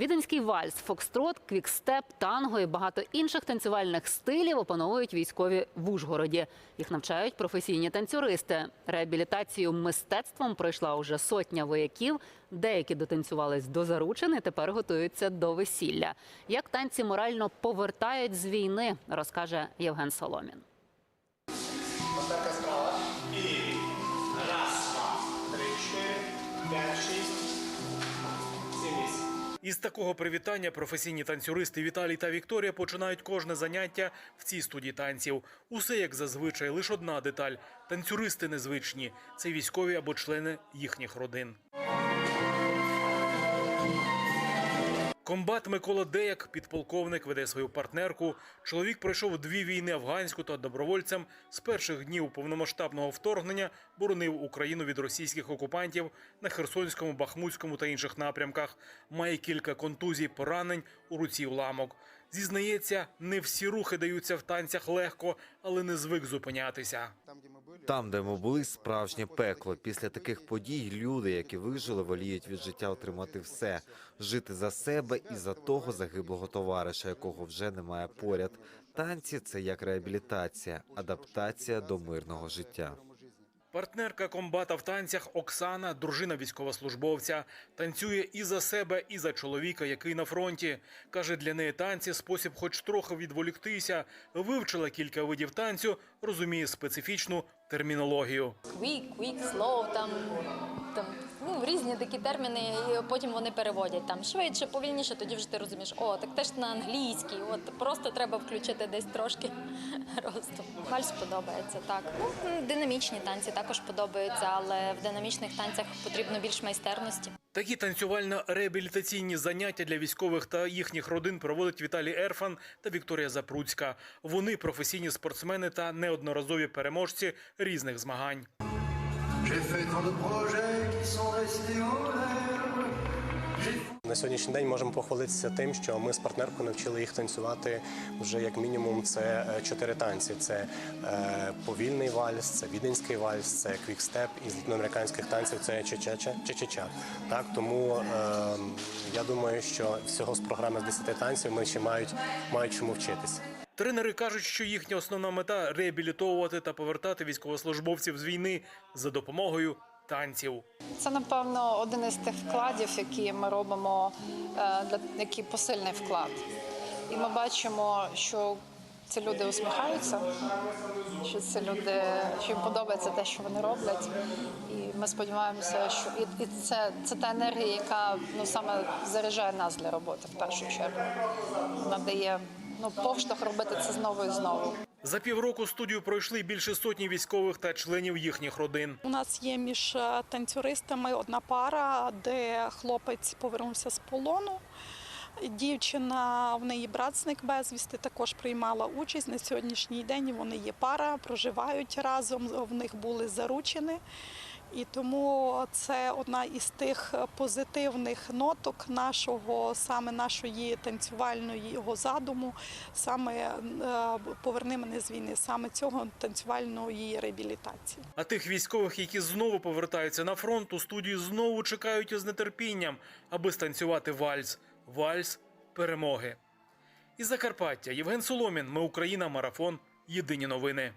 Віденський вальс, фокстрот, квікстеп, танго і багато інших танцювальних стилів опановують військові в Ужгороді. Їх навчають професійні танцюристи. Реабілітацію мистецтвом пройшла уже сотня вояків. Деякі дотанцювались до заручини, тепер готуються до весілля. Як танці морально повертають з війни, розкаже Євген Соломін. Із такого привітання професійні танцюристи Віталій та Вікторія починають кожне заняття в цій студії танців. Усе як зазвичай, лише одна деталь: танцюристи незвичні це військові або члени їхніх родин. Комбат Микола Деяк, підполковник, веде свою партнерку. Чоловік пройшов дві війни афганську та добровольцем. З перших днів повномасштабного вторгнення боронив Україну від російських окупантів на Херсонському, Бахмутському та інших напрямках. Має кілька контузій, поранень у руці уламок. Зізнається, не всі рухи даються в танцях легко, але не звик зупинятися. Там, де ми були, справжнє пекло. Після таких подій люди, які вижили, воліють від життя отримати все, жити за себе і за того загиблого товариша, якого вже немає поряд. Танці це як реабілітація, адаптація до мирного життя. Партнерка комбата в танцях Оксана, дружина військовослужбовця, танцює і за себе, і за чоловіка, який на фронті. Каже, для неї танці спосіб, хоч трохи відволіктися. Вивчила кілька видів танцю, розуміє специфічну термінологію. quick, quick, slow, там, там ну, різні такі терміни, і потім вони переводять там швидше, повільніше, тоді вже ти розумієш, о, так теж на англійській, от просто треба включити десь трошки росту. Вальс подобається, так. Ну, динамічні танці також подобаються, але в динамічних танцях потрібно більш майстерності. Такі танцювально-реабілітаційні заняття для військових та їхніх родин проводить Віталій Ерфан та Вікторія Запруцька. Вони професійні спортсмени та неодноразові переможці різних змагань. На сьогоднішній день можемо похвалитися тим, що ми з партнеркою навчили їх танцювати вже як мінімум це е, чотири танці: це е, повільний вальс, це віденський вальс, це квікстеп із латиноамериканських танців це чечеча, чечеча. Так тому е, я думаю, що всього з програми з 10 танців ми ще мають мають чому вчитися. Тренери кажуть, що їхня основна мета реабілітовувати та повертати військовослужбовців з війни за допомогою танців. Це напевно один із тих вкладів, які ми робимо е, який посильний вклад. І ми бачимо, що ці люди усміхаються, що ці люди, що їм подобається те, що вони роблять. І ми сподіваємося, що і, і це, це та енергія, яка ну саме заряджає нас для роботи в першу чергу. Вона дає ну поштовх робити це знову і знову. За півроку студію пройшли більше сотні військових та членів їхніх родин. У нас є між е, танцюристами одна пара, де хлопець повернувся з полону. Дівчина, в неї брат зник безвісти, також приймала участь на сьогоднішній день. Вони є пара, проживають разом. В них були заручені. І тому це одна із тих позитивних ноток нашого, саме нашої танцювальної його задуму, саме е, поверни мене з війни, саме цього танцювальної реабілітації. А тих військових, які знову повертаються на фронт, у студії знову чекають із нетерпінням, аби станцювати вальс. Вальс перемоги. Із Закарпаття Євген Соломін. Ми Україна. Марафон. Єдині новини.